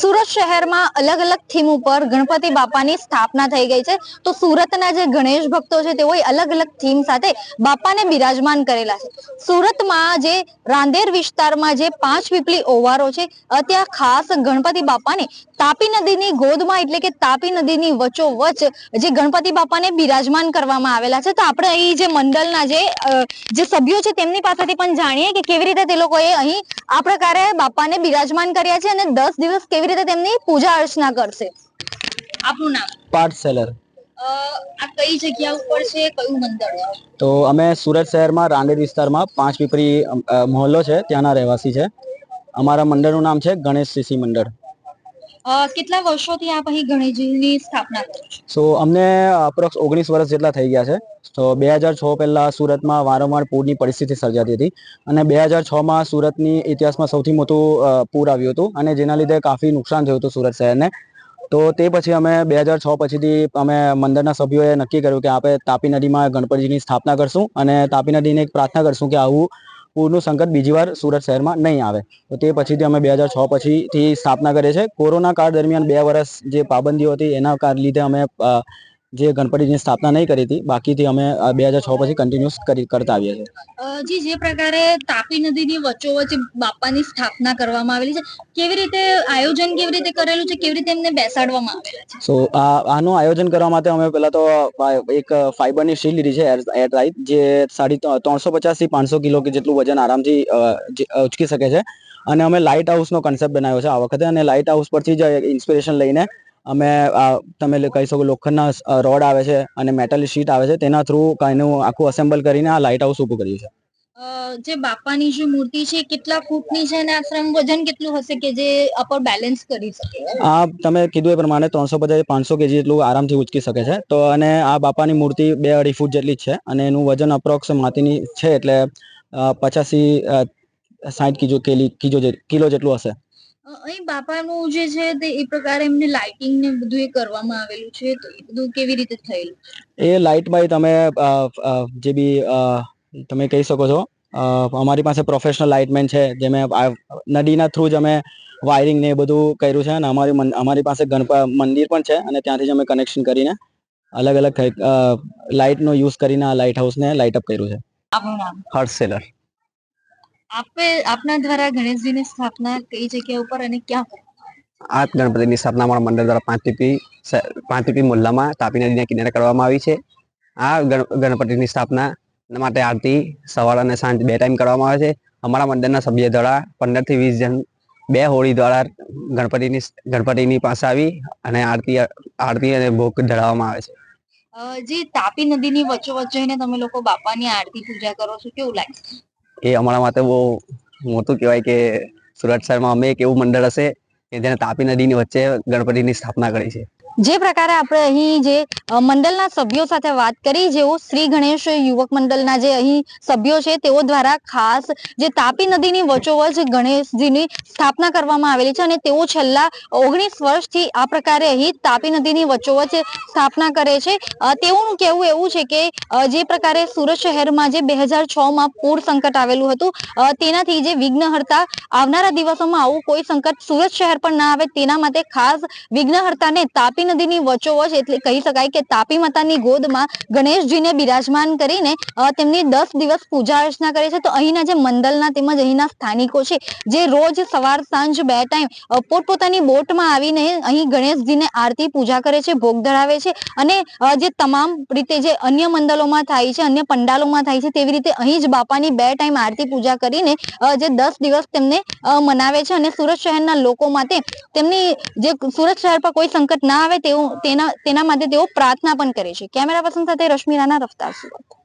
સુરત શહેરમાં અલગ અલગ થીમ ઉપર ગણપતિ બાપાની સ્થાપના થઈ ગઈ છે. તો સુરતના જે ગણેશ ભક્તો છે, તેઓએ અલગ અલગ થીમ સાથે બાપાને બિરાજમાન કરેલા છે. સુરતમાં જે રાંદેર વિસ્તારમાં જે પાંચ પીપલી ઓવારો છે ત્યાં ખાસ ગણપતિ બાપાને તાપી નદીની ગોદમાં એટલે કે તાપી નદીની વચોવચ જે ગણપતિ બાપાને બિરાજમાન કરવામાં આવેલા છે. તો આપણે અહીં જે મંડળના જે જે સભ્યો છે, તેમની પાસેથી પણ જાણીએ કે કેવી રીતે તે લોકોએ અહીં આ પ્રકારે બાપાને બિરાજમાન કર્યા છે અને દસ દિવસ કેવી રીતે તેમની પૂજા અર્ચના કરશે. આપનું નામ? Part seller. આ કઈ જગ્યા ઉપર છે? કયું મંદિર તો અમે સુરત શહેરમાં રાંદેર વિસ્તારમાં પાંચ પીપરી મહોલ્લો છે. ત્યાંના રહેવાસી છે. અમારા મંડળનું નામ છે ગણેશ શિશી મંડળ. કેટલા વર્ષોથી આપ અહીં ગણેશજીની સ્થાપના કરો છો? સો અમને અપ્રોક્સ ઓગણીસ વર્ષ જેટલા થઈ ગયા છે. તો બે હજાર છ પહેલા સુરતમાં વારંવાર પૂરની પરિસ્થિતિ સર્જાતી હતી અને બે હજાર છમાં સુરતની ઇતિહાસમાં સૌથી મોટું પૂર આવ્યું હતું અને જેના લીધે કાફી નુકસાન થયું હતું સુરત શહેરને. તો તે પછી અમે બે હજાર છ પછીથી અમે મંદિરના સભ્યોએ નક્કી કર્યું કે આપણે તાપી નદીમાં ગણપતિજીની સ્થાપના કરશું અને તાપી નદીને એક પ્રાર્થના કરશું કે આવું પૂરનું સંકટ બીજી વાર સુરત શહેરમાં નહીં આવે. તો તે પછીથી અમે બે હજાર છ પછીથી સ્થાપના કરીએ છીએ. કોરોના કાળ દરમિયાન બે વર્ષ જે પાબંદીઓ હતી, એના લીધે અમે જે ગણપતિજીની સ્થાપના નહીં કરી હતી બાકીથી અમે બે હજાર છ પછી કન્ટિન્યુઅસ કરી કરતા આવીએ છીએ. જી જે પ્રકારે તાપી નદીની વચ્ચોવચ્ચ બાપાની સ્થાપના કરવામાં આવેલી છે કેવી રીતે આયોજન કેવી રીતે કરેલું છે કેવી રીતે એમને બેસાડવામાં આવેલા છે? સો આ આનું આયોજન કરવા માટે અમે પહેલા તો એક ફાઈબરની શીલ લીધી છે એર એરટાઈટ જે સાડી ત્રણસો પચાસથી પાંચસો કિલો કે જેટલું વજન આરામથી ઉચકી શકે છે. અને અમે લાઇટ હાઉસનો કન્સેપ્ટ બનાવ્યો છે આ વખતે અને લાઇટ હાઉસ પરથી જ ઇન્સ્પિરેશન લઈને અમે તમે કહી શકો લોખંડના રોડ આવે છે અને મેટલ શીટ આવે છે તેના થ્રુ એનું આખું અસેમ્બલ કરીને આ લાઇટ હાઉસ ઊભું કર્યું છે જે બાપાની જે મૂર્તિ છે કેટલા ફૂટની છે અને આશ્રમ વજન કેટલું હશે કે જે અપર બેલેન્સ કરી શકે? આ તમે કીધું એ પ્રમાણે ત્રણસો પચાસ પાંચસો કેજી જેટલું આરામથી ઉચકી શકે છે. તો અને આ બાપાની મૂર્તિ બે અઢી ફૂટ જેટલી જ છે અને એનું વજન અપ્રોક્સ માતીની છે એટલે પચાસી સાઠ કિલો કેલી જેટલું હશે. અહીં બાપાનું જે છે તે એ પ્રકારે એમને લાઇટિંગ ને બધું એ કરવામાં આવેલું છે તો એ બધું કેવી રીતે થયેલું એ લાઇટ બાય તમે જે બી તમે કહી શકો છો અમારી પાસે પ્રોફેશનલ લાઇટમેન છે જે મેં નદીના થ્રુ જ અમે વાયરિંગ ને એ બધું કર્યું છે અને અમારી અમારી પાસે ગણપ મંદિર પણ છે અને ત્યાંથી જ અમે કનેક્શન કરીને અલગ અલગ લાઇટનો યુઝ કરીને આ લાઇટ હાઉસને લાઇટ અપ કર્યું છે. હર્ટ હર્ષ સેલર આપે આપના દ્વારા ગણેશજીની સ્થાપના કઈ જગ્યા ઉપર અને ક્યાં આ ગણપતિની સ્થાપના અમારા મંડળ દ્વારા પાંચ પીપી પાંચ પીપી મુલ્લામાં તાપી નદીના કિનારે કરવામાં આવી છે. આ ગણપતિની સ્થાપના માટે આરતી સવાર અને સાંજ બે ટાઈમ કરવામાં આવે છે. અમારા મંડળના સભ્ય દ્વારા પંદરથી વીસ જણ બે હોળી દ્વારા ગણપતિની ગણપતિની પાસે આવી અને આરતી આરતી અને ભોગ ધરાવવામાં આવે છે. જે તાપી નદીની વચ્ચોવચ જઈને તમે લોકો બાપાની આરતી પૂજા કરો છો કેવું લાગે? એ અમારા માટે બહુ મોટું કહેવાય કે સુરત શહેરમાં અમે એક એવું મંડળ હશે કે જેને તાપી નદીની વચ્ચે ગણપતિની સ્થાપના કરી છે. જે પ્રકારે આપણે અહીં જે મંડળના સભ્યો સાથે વાત કરી, જેઓ શ્રી ગણેશ યુવક મંડળના જે અહીં સભ્યો છે, તેઓ દ્વારા ખાસ જે તાપી નદીની વચોવચ ગણેશજીની સ્થાપના કરવામાં આવેલી છે અને તેઓ છેલ્લા ઓગણીસ વર્ષથી આ પ્રકારે અહીં તાપી નદીની વચોવચ સ્થાપના કરે છે. તેઓનું કહેવું એવું છે કે જે પ્રકારે સુરત શહેરમાં જે બે હજાર છ માં પૂર સંકટ આવેલું હતું તેનાથી જે વિઘ્નહર્તા આવનારા દિવસોમાં આવું કોઈ સંકટ સુરત શહેર પર ના આવે, તેના માટે ખાસ વિઘ્નહર્તાને તાપી નદીની વચ્ચોવચ એટલે કહી શકાય કે તાપી માતાની ગોદમાં ગણેશજીને બિરાજમાન કરીને તેમની દસ દિવસ પૂજા અર્ચના કરે છે. તો અહીંના જે મંડલના તેમજ અહીંના સ્થાનિકો છે, જે રોજ સવાર સાંજ બે ટાઈમ પોતપોતાની બોટમાં આવીને અહીં ગણેશજીને આરતી પૂજા કરે છે, ભોગ ધરાવે છે અને જે તમામ રીતે જે અન્ય મંડળોમાં થાય છે, અન્ય પંડાલોમાં થાય છે, તેવી રીતે અહીં જ બાપાની બે ટાઈમ આરતી પૂજા કરીને જે દસ દિવસ તેમને મનાવે છે અને સુરત શહેરના લોકો માટે તેમની જે સુરત શહેર પર કોઈ સંકટ ના આવે તેવું તેના તેના માટે તેઓ પ્રાર્થના પણ કરે છે. કેમેરા પર્સન સાથે રશ્મિ રાણા રફતાર સુરત.